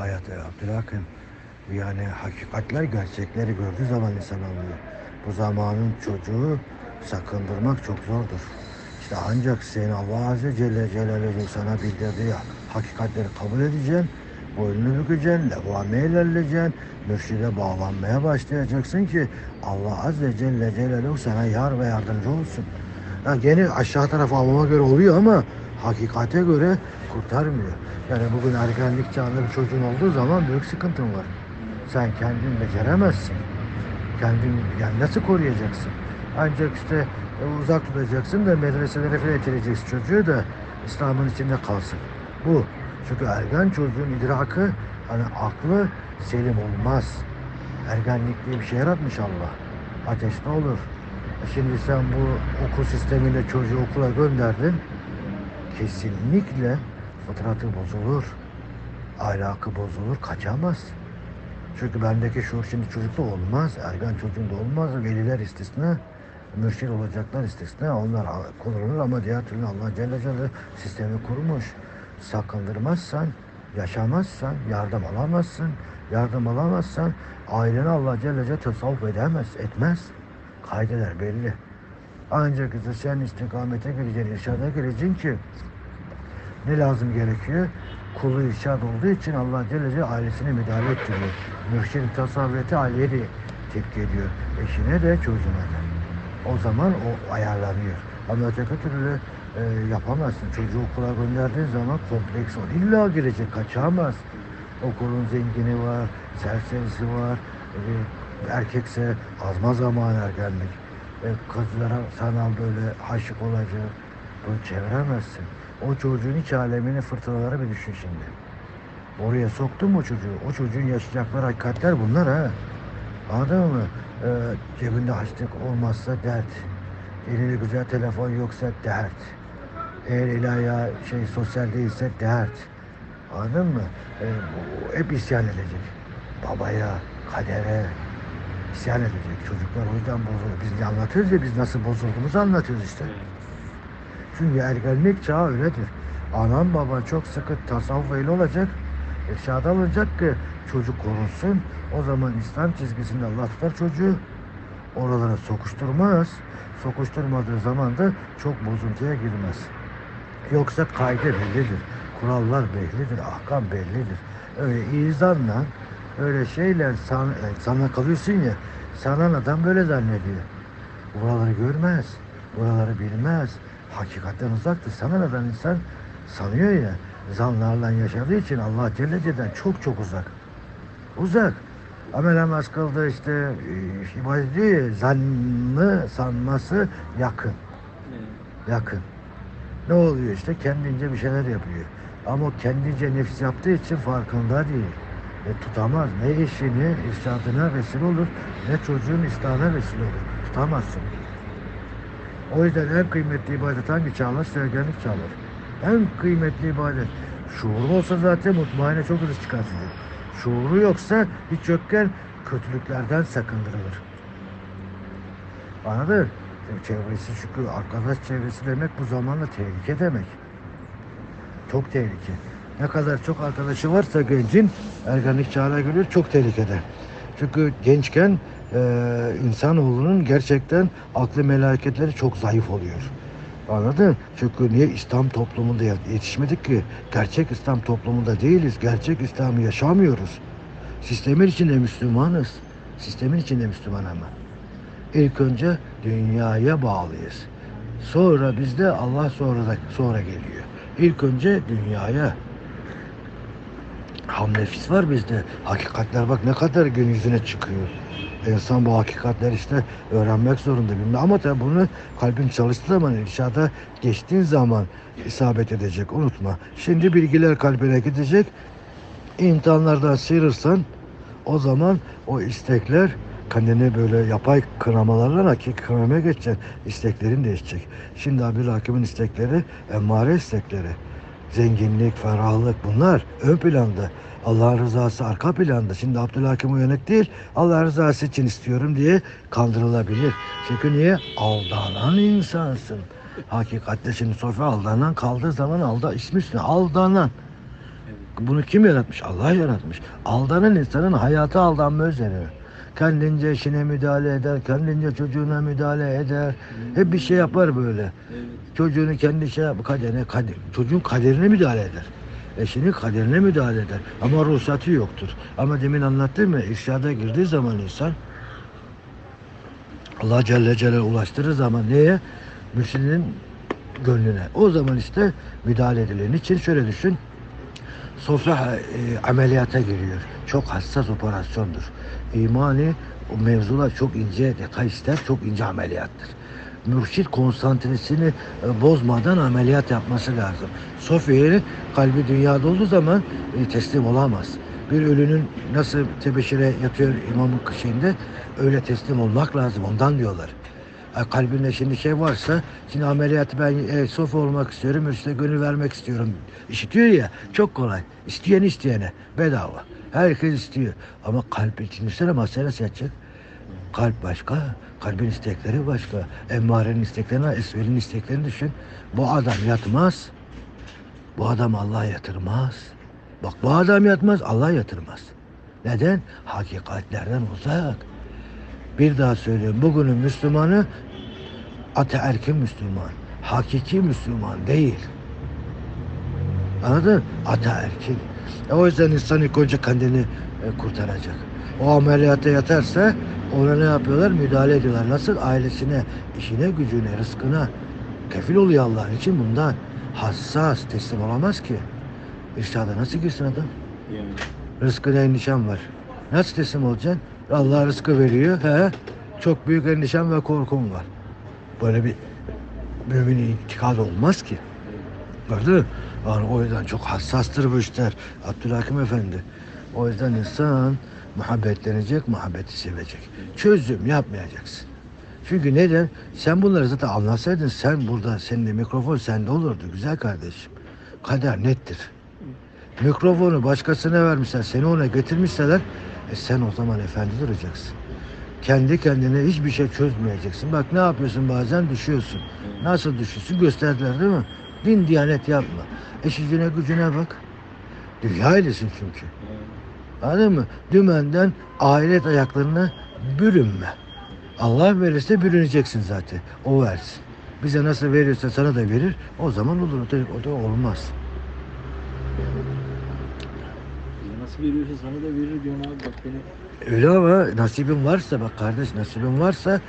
hayatı Abdülhakim. Yani hakikatler, gerçekleri gördüğü zaman insan anlıyor. Bu zamanın çocuğu sakındırmak çok zordur. İşte ancak seni Allah Azze Celle Celaluhu sana bildirdiği hakikatleri kabul edeceksin. Boynunu bükeceksin, levame ilerleyeceksin. Mürşide bağlanmaya başlayacaksın ki Allah Azze Celle Celaluhu sana yar ve yardımcı olsun. Ya gene aşağı tarafa almama göre oluyor ama hakikate göre kurtarmıyor. Yani bugün ergenlik çağında bir çocuğun olduğu zaman büyük sıkıntın var. Sen kendin beceremezsin. Kendin yani nasıl koruyacaksın? Ancak işte e, uzak tutacaksın da medreselere falan itireceksin çocuğu da İslam'ın içinde kalsın. Bu. Çünkü ergen çocuğun idrakı hani aklı selim olmaz. Ergenlik diye bir şey yaratmış Allah. Ateşte olur. Şimdi sen bu okul sistemiyle çocuğu okula gönderdin. Kesinlikle fıtratı bozulur. Ahlakı bozulur. Kaçamaz. Çünkü bendeki şuur şimdi çocukta olmaz. Ergen çocuğunda olmaz. Veliler istisna. Mürşid olacaklar istisna. Onlar kullanılır ama diğer türlü Allah Celle Celle sistemi kurmuş. Sakındırmazsan, yaşamazsan, yardım alamazsın. Yardım alamazsan aileni Allah Celle Celle tasavvuf edemez, etmez. Kaydeler belli. Ancak sen istikamete gireceksin, irşada gireceksin ki ne lazım gerekiyor? Kulu irşad olduğu için Allah Celle Celle ailesine müdahale ettiriyor. Mürşid tasavvureti aileye de tepki ediyor. Eşine de çocuğuna da. O zaman o ayarlanıyor. Ama öteki türlü e, yapamazsın. Çocuğu okula gönderdiğin zaman kompleks o. İlla girecek, kaçamaz. Okulun zengini var, serserisi var. E, erkekse azma zaman ergenlik. E, kızlara sanal böyle aşık olacak. Bunu çeviremezsin. O çocuğun iç alemini fırtınaları bir düşün şimdi. Oraya soktun mu çocuğu? O çocuğun yaşayacakları hakikatler bunlar ha. Anladın mı? Ee, cebinde haçlık olmazsa dert. Elinde güzel telefon yoksa dert. Eğer eli ayağı şey sosyal değilse dert. Anladın mı? Bu- hep isyan edecek. Babaya, kadere isyan edecek. Çocuklar o yüzden bozuluyor. Biz ne anlatıyoruz ya biz nasıl bozulduğumuzu anlatıyoruz işte. Çünkü ergenlik çağı öyledir. Anam baba çok sıkı tasavvuf ehli olacak. İrşad alacak ki çocuk korunsun. O zaman İslam çizgisinde Allah tutar çocuğu. Oralara sokuşturmaz. Sokuşturmadığı zaman da çok bozuntuya girmez. Yoksa kaydı bellidir. Kurallar bellidir. Ahkam bellidir. Öyle izanla öyle şeyler san, e, sana kalıyorsun ya sanan adam böyle zannediyor. Buraları görmez. Buraları bilmez. Hakikatten uzaktır. Sana neden insan sanıyor ya zanlarla yaşadığı için Allah Celle Celle'den çok çok uzak. Uzak. Amel namaz kıldı işte e, ibadet ediyor ya, zannı sanması yakın. Yakın. Ne oluyor işte kendince bir şeyler yapıyor. Ama kendince nefis yaptığı için farkında değil. E, tutamaz. Ne eşini irşadına vesile olur ne çocuğun İslam'a vesile olur. Tutamazsın. O yüzden en kıymetli ibadet hangi çağlar? Sevgenlik çağlar. En kıymetli ibadet. Şuurlu olsa zaten mutmainne çok hızlı çıkarsın. Şuuru yoksa hiç yokken kötülüklerden sakındırılır. Anladın? Çevresi çünkü arkadaş çevresi demek bu zamanla tehlike demek. Çok tehlike. Ne kadar çok arkadaşı varsa gencin ergenlik çağına geliyor çok tehlikede. Çünkü gençken e, insanoğlunun gerçekten aklı meleketleri çok zayıf oluyor. Anladın? Çünkü niye İslam toplumunda yetişmedik ki? Gerçek İslam toplumunda değiliz. Gerçek İslam'ı yaşamıyoruz. Sistemin içinde Müslümanız. Sistemin içinde Müslüman ama. İlk önce dünyaya bağlıyız. Sonra bizde Allah sonra da sonra geliyor. İlk önce dünyaya. Ham nefis var bizde. Hakikatler bak ne kadar gün yüzüne çıkıyor. İnsan bu hakikatler işte öğrenmek zorunda bilmem. Ama tabii bunu kalbin çalıştığı zaman, irşada geçtiğin zaman isabet edecek. Unutma. Şimdi bilgiler kalbine gidecek. İmtihanlardan sıyrırsan o zaman o istekler kendini böyle yapay kınamalarla hakiki kınamaya geçecek. İsteklerin değişecek. Şimdi Abdülhakim'in istekleri emmare istekleri. Zenginlik, ferahlık bunlar ön planda. Allah'ın rızası arka planda. Şimdi Abdülhakim uyanık değil. Allah rızası için istiyorum diye kandırılabilir. Çünkü niye? Aldanan insansın. Hakikatte şimdi sofra aldanan kaldığı zaman alda ismi üstüne aldanan. Bunu kim yaratmış? Allah yaratmış. Aldanan insanın hayata aldanma üzerine. Kendince işine müdahale eder, kendince çocuğuna müdahale eder. Hep bir şey yapar böyle. Evet. Çocuğunu kendi şey yap, kaderine, kader, çocuğun kaderine müdahale eder. Eşinin kaderine müdahale eder. Ama ruhsatı yoktur. Ama demin anlattım ya, irşada girdiği zaman insan Allah Celle Celal ulaştırır zaman neye? Mürşidinin gönlüne. O zaman işte müdahale edilir. Niçin? Şöyle düşün. Sofra e, ameliyata giriyor. Çok hassas operasyondur. İmani o mevzular çok ince detay ister, çok ince ameliyattır. Mürşit konsantresini e, bozmadan ameliyat yapması lazım. Sofya'ya kalbi dünyada olduğu zaman e, teslim olamaz. Bir ölünün nasıl tebeşire yatıyor imamın şeyinde öyle teslim olmak lazım. Ondan diyorlar. E, kalbinde şimdi şey varsa şimdi ameliyatı ben e, Sofya olmak istiyorum, Mürşit'e gönül vermek istiyorum. İşitiyor ya çok kolay. İsteyen isteyene bedava. Herkes istiyor. Ama kalp için üstüne masaya seçecek. Kalp başka, kalbin istekleri başka. Emmarenin isteklerini, esverin isteklerini düşün. Bu adam yatmaz. Bu adam Allah yatırmaz. Bak bu adam yatmaz, Allah yatırmaz. Neden? Hakikatlerden uzak. Bir daha söylüyorum. Bugünün Müslümanı ataerkin Müslüman. Hakiki Müslüman değil. Anladın? mı? Ataerkin. E o yüzden insan ilk önce kendini e, kurtaracak. O ameliyata yatarsa ona ne yapıyorlar? Müdahale ediyorlar. Nasıl? Ailesine, işine, gücüne, rızkına kefil oluyor Allah'ın için bundan. Hassas, teslim olamaz ki. İrşada nasıl girsin adam? Yani. Rızkına endişem var. Nasıl teslim olacaksın? Allah rızkı veriyor. He? Çok büyük endişem ve korkum var. Böyle bir müminin intikal olmaz ki. Gördün mü? Yani o yüzden çok hassastır bu işler. Abdülhakim Efendi. O yüzden insan muhabbetlenecek, muhabbeti sevecek. Çözüm yapmayacaksın. Çünkü neden? Sen bunları zaten anlatsaydın sen burada, senin de mikrofon sende olurdu güzel kardeşim. Kader nettir. Mikrofonu başkasına vermişler, seni ona getirmişseler, e sen o zaman efendi duracaksın. Kendi kendine hiçbir şey çözmeyeceksin. Bak ne yapıyorsun bazen düşüyorsun. Nasıl düşüyorsun gösterdiler değil mi? Din diyanet yapma. Eşicine gücüne bak. Dünya ailesin çünkü. Anladın mı? Dümenden ahiret ayaklarına bürünme. Allah verirse bürüneceksin zaten. O versin. Bize nasıl veriyorsa sana da verir. O zaman olur. O da olmaz. Veriyorsa sana da verir diyorsun abi bak beni. Öyle ama nasibin varsa bak kardeş nasibin varsa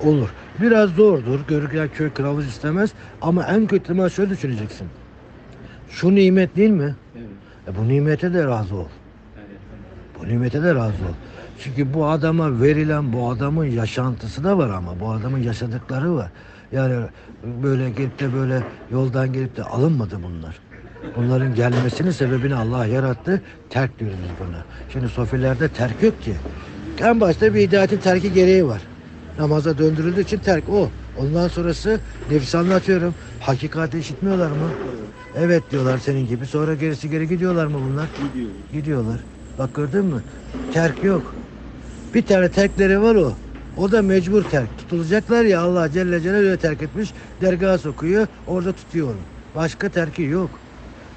olur. Biraz zordur. Görürken köy kılavuz istemez. Ama en kötü ihtimal şöyle düşüneceksin. Şu nimet değil mi? Evet. E bu nimete de razı ol. Evet. Bu nimete de razı ol. Çünkü bu adama verilen bu adamın yaşantısı da var ama bu adamın yaşadıkları var. Yani böyle gelip de böyle yoldan gelip de alınmadı bunlar. Bunların gelmesinin sebebini Allah yarattı. Terk diyoruz biz buna. Şimdi sofilerde terk yok ki. En başta bir hidayeti terki gereği var. Namaza döndürüldüğü için terk o. Ondan sonrası nefis anlatıyorum. Hakikati işitmiyorlar mı? Evet diyorlar senin gibi. Sonra gerisi geri gidiyorlar mı bunlar? Gidiyor. Gidiyorlar. Bak gördün mü? Terk yok. Bir tane terkleri var o. O da mecbur terk. Tutulacaklar ya Allah Celle Celaluhu öyle terk etmiş. Dergaha sokuyor. Orada tutuyor onu. Başka terki yok.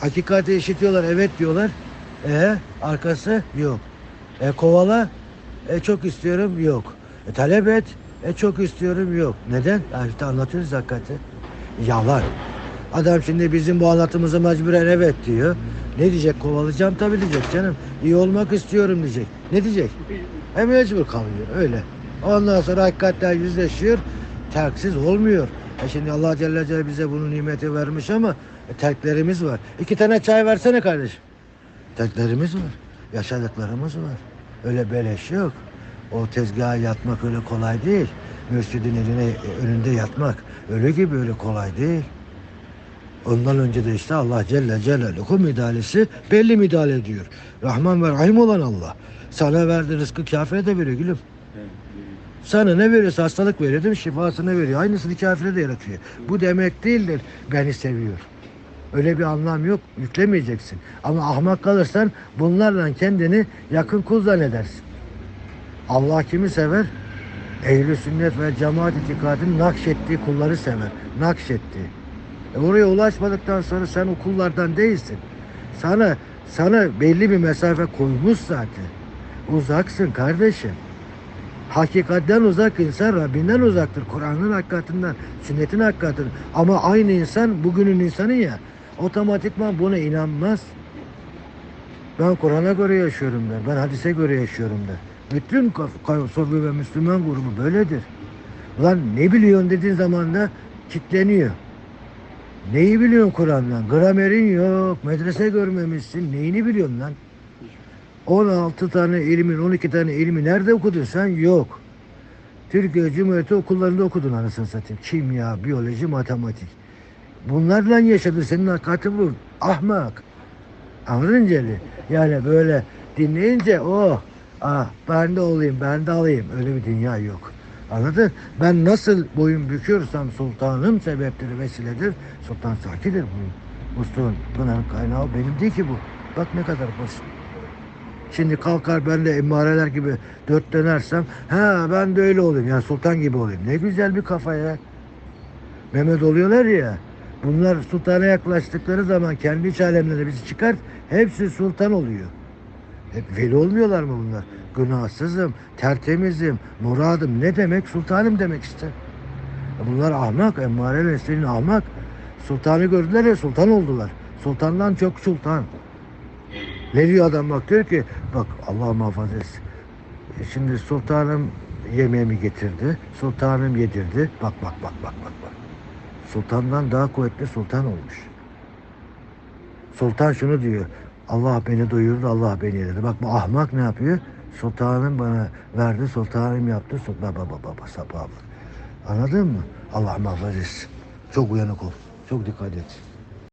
Hakikati işitiyorlar. Evet diyorlar. E arkası yok. E kovala. E çok istiyorum. Yok. E talep et. E çok istiyorum. Yok. Neden? Ya işte anlatıyoruz hakikati. Yalan. Adam şimdi bizim bu anlatımıza mecburen evet diyor. Ne diyecek? Kovalayacağım tabii diyecek canım. İyi olmak istiyorum diyecek. Ne diyecek? E mecbur kalıyor öyle. Ondan sonra hakikatler yüzleşiyor. Terksiz olmuyor. E şimdi Allah Celle Celle bize bunu nimeti vermiş ama e, terklerimiz var. İki tane çay versene kardeşim. Terklerimiz var. Yaşadıklarımız var. Öyle beleş yok. O tezgaha yatmak öyle kolay değil. Mescidin eline, e, önünde yatmak öyle gibi öyle kolay değil. Ondan önce de işte Allah Celle Celaluhu müdahalesi belli müdahale ediyor. Rahman ve Rahim olan Allah. Sana verdi rızkı kafire de veriyor gülüm. Sana ne veriyorsa hastalık veriyor değil mi? Şifasını veriyor. Aynısını kafire de yaratıyor. Bu demek değildir beni seviyor. Öyle bir anlam yok. Yüklemeyeceksin. Ama ahmak kalırsan bunlarla kendini yakın kul zannedersin. Allah kimi sever? Ehl-i sünnet ve cemaat itikadının nakşettiği kulları sever. Nakşettiği. E oraya ulaşmadıktan sonra sen o kullardan değilsin. Sana sana belli bir mesafe koymuş zaten. Uzaksın kardeşim. Hakikatten uzak insan Rabbinden uzaktır. Kur'an'ın hakikatinden, sünnetin hakikatinden. Ama aynı insan bugünün insanı ya otomatikman buna inanmaz. Ben Kur'an'a göre yaşıyorum der. Ben hadise göre yaşıyorum der. Bütün Kosovlu ve Müslüman grubu böyledir. Ulan ne biliyorsun dediğin zaman da kitleniyor. Neyi biliyorsun Kur'an'dan? Gramerin yok, medrese görmemişsin. Neyini biliyorsun lan? 16 tane ilmin, 12 tane ilmi nerede okudun sen? Yok. Türkiye Cumhuriyeti okullarında okudun anasını satayım. Kimya, biyoloji, matematik. Bunlarla yaşadın. Senin hakikatin bu. Ahmak. Anladın Celi? Yani böyle dinleyince oh ah ben de olayım ben de alayım. Öyle bir dünya yok. Anladın? Ben nasıl boyun büküyorsam sultanım sebeptir, vesiledir. Sultan Saki'dir bu. Musluğun, Pınar'ın kaynağı benim değil ki bu. Bak ne kadar basit. Şimdi kalkar ben de emareler gibi dört dönersem ha ben de öyle olayım. Yani sultan gibi olayım. Ne güzel bir kafa ya. Mehmet oluyorlar ya. Bunlar sultana yaklaştıkları zaman kendi iç alemlerine bizi çıkart. Hepsi sultan oluyor. Hep veli olmuyorlar mı bunlar? Günahsızım, tertemizim, muradım. Ne demek? Sultanım demek işte. Bunlar ahmak, emmare neslinin ahmak. Sultanı gördüler ya sultan oldular. Sultandan çok sultan. Ne diyor adam bak diyor ki bak Allah muhafaza etsin. E Şimdi sultanım yemeğimi getirdi. Sultanım yedirdi. Bak bak bak bak bak bak. Sultandan daha kuvvetli sultan olmuş. Sultan şunu diyor. Allah beni doyurdu, Allah beni yedirdi. Bak bu ahmak ne yapıyor? Sultanım bana verdi, sultanım yaptı. Sultan baba baba sapı Anladın mı? Allah muhafaza etsin. Çok uyanık ol. Çok dikkat et.